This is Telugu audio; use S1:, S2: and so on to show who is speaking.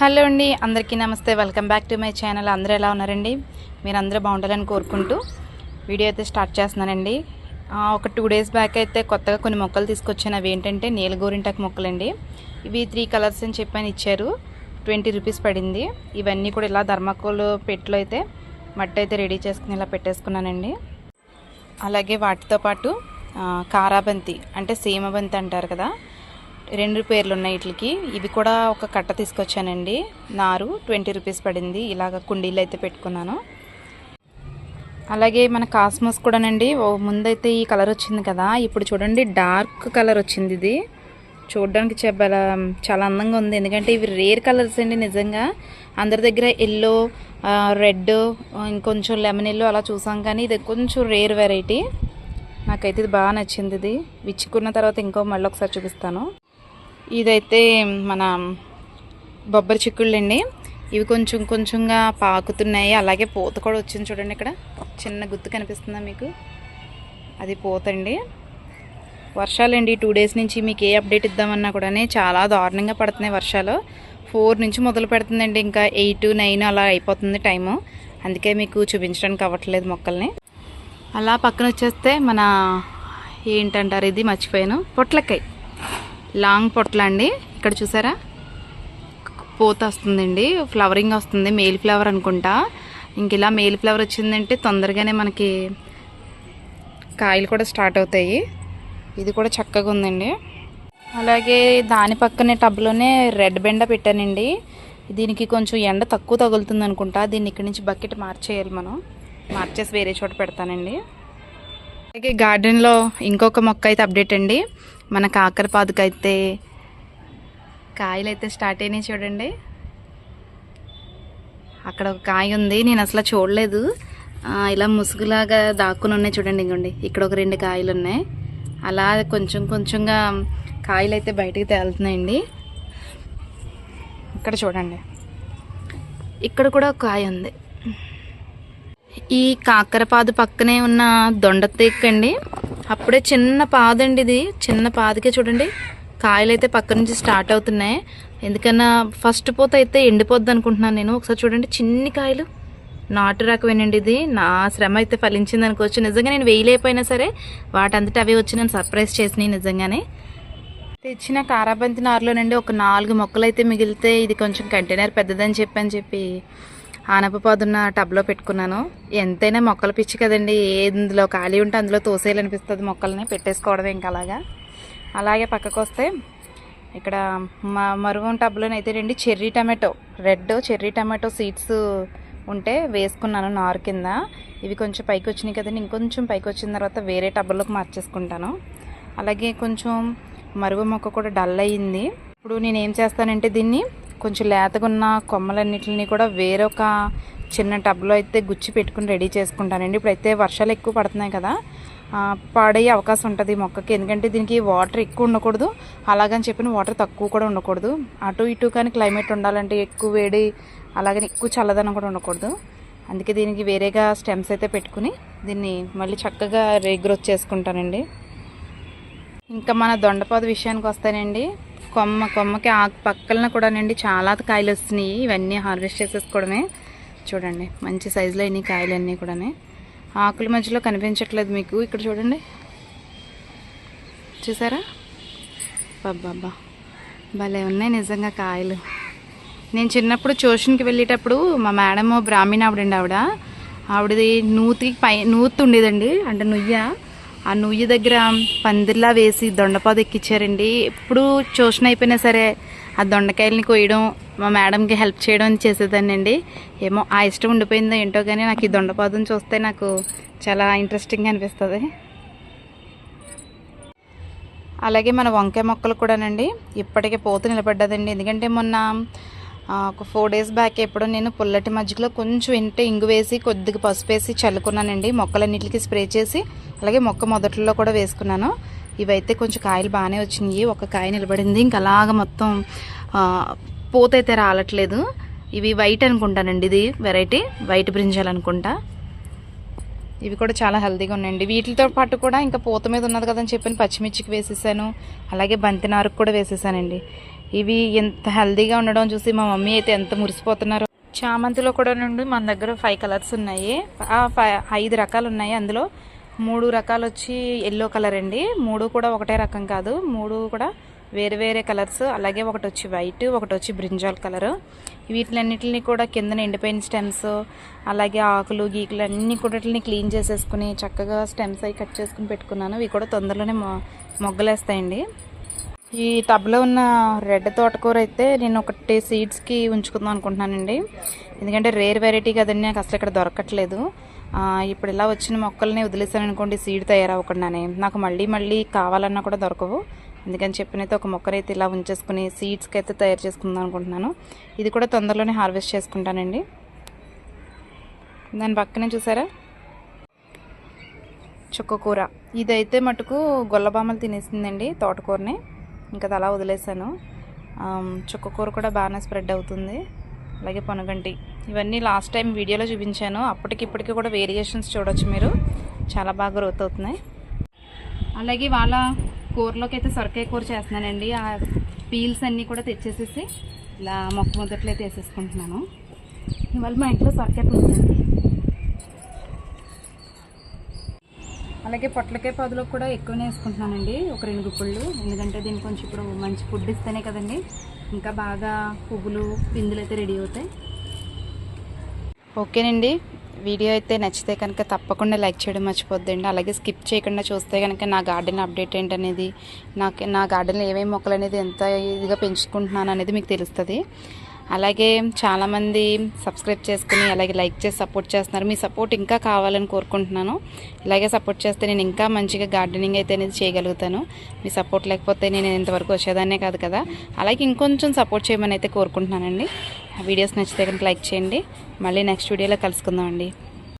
S1: హలో అండి అందరికీ నమస్తే. Welcome back to my channel అందరూ ఎలా ఉన్నారండి? మీరు అందరూ బాగుండాలని కోరుకుంటూ వీడియో అయితే స్టార్ట్ చేస్తున్నానండి. ఒక టూ డేస్ బ్యాక్ అయితే కొత్తగా కొన్ని మొక్కలు తీసుకొచ్చాను. అవి ఏంటంటే నీలగోరింటాకు మొక్కలండి. ఇవి త్రీ కలర్స్ అని చెప్పాను ఇచ్చారు. ట్వంటీ రూపీస్ పడింది. ఇవన్నీ కూడా ఇలా ధర్మకోల్ పెట్టులో అయితే మట్టి అయితే రెడీ చేసుకుని ఇలా పెట్టేసుకున్నానండి. అలాగే వాటితో పాటు కారాబంతి అంటే సీమబంతి అంటారు కదా రెండు పేర్లు ఉన్నాయి వీటికి ఇవి కూడా ఒక కట్ట తీసుకొచ్చానండి. నారు ట్వంటీ రూపీస్ పడింది. ఇలాగ కుండీలు అయితే పెట్టుకున్నాను. అలాగే మన కాస్మోస్ కూడానండి. ఓ ముందైతే ఈ కలర్ వచ్చింది కదా. ఇప్పుడు చూడండి డార్క్ కలర్ వచ్చింది ఇది. చూడడానికి చాలా చాలా అందంగా ఉంది. ఎందుకంటే ఇవి రేర్ కలర్స్ అండి నిజంగా. అందరి దగ్గర ఎల్లో రెడ్ ఇంకొంచెం లెమన్ ఎల్లో అలా చూసాం కానీ ఇది కొంచెం రేర్ వెరైటీ. నాకైతే ఇది బాగా నచ్చింది ఇది. విచ్చుకున్న తర్వాత ఇంకో మళ్ళీ ఒకసారి చూపిస్తాను. ఇదైతే మన బొబ్బరి చిక్కుళ్ళు అండి ఇవి కొంచెం కొంచెంగా పాకుతున్నాయి. అలాగే పూత కూడా వచ్చింది చూడండి ఇక్కడ. చిన్న గుర్తు కనిపిస్తుందా మీకు? అది పూతండి. వర్షాలండి టూ డేస్ నుంచి మీకు ఏ అప్డేట్ ఇద్దామన్నా కూడా చాలా దారుణంగా పడుతున్నాయి వర్షాలు. ఫోర్ నుంచి మొదలు పెడుతుందండి. ఇంకా ఎయిట్ నైన్ అలా అయిపోతుంది టైము. అందుకే మీకు చూపించడానికి అవ్వట్లేదు మొక్కల్ని. అలా పక్కన వచ్చేస్తే మన ఏంటంటారు ఇది? మర్చిపోయాను. పొట్లకాయ. లాంగ్ పొట్ల అండి ఇక్కడ చూసారా? పూత వస్తుందండి. ఫ్లవరింగ్ వస్తుంది. మేల్ ఫ్లవర్ అనుకుంటా. ఇంక ఇలా మేల్ ఫ్లవర్ వచ్చిందంటే తొందరగానే మనకి కాయలు కూడా స్టార్ట్ అవుతాయి. ఇది కూడా చక్కగా ఉందండి. అలాగే దాని పక్కనే టబ్లోనే రెడ్ బెండ పెట్టానండి. దీనికి కొంచెం ఎండ తక్కువ తగులుతుంది అనుకుంటా. దీన్ని ఇక్కడి నుంచి బకెట్ మార్చేయాలి మనం. మార్చేసి వేరే చోట పెడతానండి. అలాగే గార్డెన్లో ఇంకొక మొక్క అయితే అప్డేట్ అండి. మన కాకరపాదుకైతే కాయలు అయితే స్టార్ట్ అయినాయి చూడండి. అక్కడ ఒక కాయ ఉంది నేను అసలు చూడలేదు. ఇలా ముసుగులాగా దాక్కుని ఉన్నాయి చూడండి ఇంకోండి. ఇక్కడ ఒక రెండు కాయలు ఉన్నాయి. అలా కొంచెం కొంచెంగా కాయలు అయితే బయటకు తేలుతున్నాయండి. ఇక్కడ చూడండి. ఇక్కడ కూడా ఒక కాయ ఉంది. ఈ కాకరపాదు పక్కనే ఉన్న దొండ అండి అప్పుడే చిన్న పాదండి ఇది. చిన్న పాదకే చూడండి. కాయలు అయితే పక్క నుంచి స్టార్ట్ అవుతున్నాయి. ఎందుకన్నా ఫస్ట్ పూత అయితే ఎండిపోద్ది అనుకుంటున్నాను నేను. ఒకసారి చూడండి చిన్ని కాయలు. నాటు రకమేనండి ఇది. నా శ్రమ అయితే ఫలించింది అనుకోవచ్చు. నిజంగా నేను వేయలేకపోయినా సరే వాటంతటా అవి వచ్చి నేను సర్ప్రైజ్ చేసినాయి నిజంగానే. తెచ్చిన కారాబంతి నారులోనండి ఒక నాలుగు మొక్కలు అయితే మిగిలితే ఇది కొంచెం కంటైనర్ పెద్దదని చెప్పని చెప్పి ఆనపపాదున్న టబ్లో పెట్టుకున్నాను. ఎంతైనా మొక్కలు పిచ్చి కదండి. ఇందులో ఖాళీ ఉంటే అందులో తోసేయాలనిపిస్తుంది మొక్కల్ని పెట్టేసుకోవడం ఇంకా అలాగా. అలాగే పక్కకు వస్తే ఇక్కడ మా మరుగు టబ్లోనైతే రండి cherry tomato red cherry tomato seeds ఉంటే వేసుకున్నాను నారు కింద. ఇవి కొంచెం పైకి వచ్చినాయి కదండి. ఇంకొంచెం పైకి వచ్చిన తర్వాత వేరే టబ్లోకి మార్చేసుకుంటాను. అలాగే కొంచెం మరుగు మొక్క కూడా డల్ అయ్యింది ఇప్పుడు నేను ఏం చేస్తానంటే దీన్ని కొంచెం లేతగా ఉన్న కొమ్మలన్నిటిని కూడా వేరొక చిన్న టబ్లో అయితే గుచ్చి పెట్టుకుని రెడీ చేసుకుంటానండి. ఇప్పుడైతే వర్షాలు ఎక్కువ పడుతున్నాయి కదా పాడయ్యే అవకాశం ఉంటుంది మొక్కకి. ఎందుకంటే దీనికి వాటర్ ఎక్కువ ఉండకూడదు. అలాగని చెప్పిన వాటర్ తక్కువ కూడా ఉండకూడదు. అటు ఇటు కానీ క్లైమేట్ ఉండాలంటే ఎక్కువ వేడి అలాగని ఎక్కువ చల్లదనం కూడా ఉండకూడదు. అందుకే దీనికి వేరేగా స్టెమ్స్ అయితే పెట్టుకుని దీన్ని మళ్ళీ చక్కగా రీగ్రోత్ చేసుకుంటానండి. ఇంకా మన దొండపాదు విషయానికి వస్తానండి. కొమ్మ కొమ్మకి ఆకు పక్కన కూడానండి చాలా కాయలు వస్తున్నాయి. ఇవన్నీ హార్వెస్ట్ చేసేసుకోవడమే. చూడండి మంచి సైజులో ఇన్ని కాయలన్నీ కూడానే. ఆకుల మధ్యలో కనిపించట్లేదు మీకు. ఇక్కడ చూడండి. చూసారా? బాబ్బా భలే ఉన్నాయి నిజంగా కాయలు. నేను చిన్నప్పుడు ట్యూషన్కి వెళ్ళేటప్పుడు మా మేడం బ్రాహ్మీణ ఆవిడండి ఆవిడ. ఆవిడది నూతికి పై నూతు ఉండేదండి. అంటే నుయ్య. ఆ నుయ్యి దగ్గర పందిర్లా వేసి దొండపాదు ఎక్కించారండి ఎప్పుడు ట్యూషన్ అయిపోయినా సరే ఆ దొండకాయలని కొయ్యడం మా మేడంకి హెల్ప్ చేయడం చేసేదాన్ని అండి ఏమో ఆ ఇష్టం ఉండిపోయిందో ఏంటో కానీ నాకు ఈ దొండపాదుని చూస్తే నాకు చాలా ఇంట్రెస్టింగ్గా అనిపిస్తుంది. అలాగే మన వంకాయ మొక్కలు కూడానండి ఇప్పటికే పోతు నిలబడ్డదండి. ఎందుకంటే మొన్న ఒక ఫోర్ డేస్ బ్యాక్ ఎప్పుడో నేను పుల్లటి మజ్జిగలో కొంచెం ఇంటే ఇంగు వేసి కొద్దిగా పసుపు వేసి చల్లుకున్నానండి. మొక్కలన్నిటికీ స్ప్రే చేసి అలాగే మొక్క మొదట్లో కూడా వేసుకున్నాను. ఇవైతే కొంచెం కాయలు బాగానే వచ్చినాయి. ఒక కాయ నిలబడింది. ఇంకా అలాగ మొత్తం ఆ, పూత అయితే రాలట్లేదు. ఇవి వైట్ అనుకుంటానండి ఇది వెరైటీ. వైట్ బ్రింజాలు అనుకుంటా. ఇవి కూడా చాలా హెల్తీగా ఉన్నాయండి. వీటితో పాటు కూడా ఇంకా పూత మీద ఉన్నది కదని చెప్పి పచ్చిమిర్చికి వేసేసాను. అలాగే బంతినారుకు కూడా వేసేసానండి. ఇవి ఎంత హెల్దీగా ఉండడం చూసి మా మమ్మీ అయితే ఎంత మురిసిపోతున్నారో. చామంతిలో కూడా నుండి మన దగ్గర ఫైవ్ కలర్స్ ఉన్నాయి. ఐదు రకాలు ఉన్నాయి అందులో. మూడు రకాలు వచ్చి ఎల్లో కలర్ అండి. మూడు కూడా ఒకటే రకం కాదు. మూడు కూడా వేరే వేరే కలర్స్ అలాగే ఒకటి వచ్చి వైట్ ఒకటి వచ్చి బ్రింజాల్ కలర్ వీటిలన్నిటిని కూడా కిందన ఎండిపోయిన స్టెమ్స్ అలాగే ఆకులు గీకులు అన్నీ కూడా క్లీన్ చేసేసుకుని చక్కగా స్టెమ్స్ అవి కట్ చేసుకుని పెట్టుకున్నాను. ఇవి కూడా తొందరలోనే మొ మొగ్గలేస్తాయండి. ఈ టబ్లో ఉన్న రెడ్ తోటకూర అయితే నేను ఒకటి సీడ్స్కి ఉంచుకుందాం అనుకుంటున్నానండి. ఎందుకంటే రేర్ వెరైటీ కదండి. నాకు అసలు ఇక్కడ దొరకట్లేదు. ఇప్పుడు ఇలా వచ్చిన మొక్కల్ని వదిలేసాను అనుకోండి సీడ్ తయారవ్వకుండానే. నాకు మళ్ళీ మళ్ళీ కావాలన్నా కూడా దొరకవు. అందుకని చెప్పినైతే ఒక మొక్కనైతే ఇలా ఉంచేసుకుని సీడ్స్కి అయితే తయారు చేసుకుందాం అనుకుంటున్నాను. ఇది కూడా తొందరలోనే హార్వెస్ట్ చేసుకుంటానండి. దాని పక్కనే చూసారా? చుక్కకూర ఇదైతే మటుకు గొల్లబామలు తినేసిందండి తోటకూరని. ఇంకా అది అలా వదిలేసాను చుక్కకూర కూడా బాగానే స్ప్రెడ్ అవుతుంది. అలాగే పొనగంటి. ఇవన్నీ లాస్ట్ టైం వీడియోలో చూపించాను. అప్పటికి ఇప్పటికి కూడా వేరియేషన్స్ చూడొచ్చు మీరు. చాలా బాగా గ్రోత్ అవుతున్నాయి. అలాగే వాళ్ళ కూరలోకి అయితే సొరకాయ కూర చేస్తున్నానండి. ఆ పీల్స్ అన్నీ కూడా తెచ్చేసేసి ఇలా మొక్క మొదట్లో అయితే వేసేసుకుంటున్నాను ఇవాళ మా ఇంట్లో సొరకాయ పులుసు అలాగే పొట్లకాయ పాదులో కూడా ఎక్కువనే వేసుకుంటున్నానండి. ఒక రెండు గుప్పుళ్ళు. ఎందుకంటే దీనికి కొంచెం ఇప్పుడు మంచి ఫుడ్ ఇస్తేనే కదండి. ఇంకా బాగా పువ్వులు పిందులు అయితే రెడీ అవుతాయి. ఓకేనండి. వీడియో అయితే నచ్చితే కనుక తప్పకుండా లైక్ చేయడం మర్చిపోద్దండి. అలాగే స్కిప్ చేయకుండా చూస్తే కనుక నా గార్డెన్ అప్డేట్ ఏంటనేది నాకు నా గార్డెన్లో ఏమేమి మొక్కలు అనేది ఎంత ఇదిగా పెంచుకుంటున్నాను అనేది మీకు తెలుస్తుంది. అలాగే చాలామంది సబ్స్క్రైబ్ చేసుకుని అలాగే లైక్ చేసి సపోర్ట్ చేస్తున్నారు. మీ సపోర్ట్ ఇంకా కావాలని కోరుకుంటున్నాను. ఇలాగే సపోర్ట్ చేస్తే నేను ఇంకా మంచిగా గార్డెనింగ్ అయితే అనేది చేయగలుగుతాను. మీ సపోర్ట్ లేకపోతే నేను ఇంతవరకు వచ్చేదాన్నే కాదు కదా. అలాగే ఇంకొంచెం సపోర్ట్ చేయమని అయితే కోరుకుంటున్నానండి. ఆ వీడియోస్ నచ్చితే కనుక లైక్ చేయండి. మళ్ళీ నెక్స్ట్ వీడియోలో కలుసుకుందాం అండి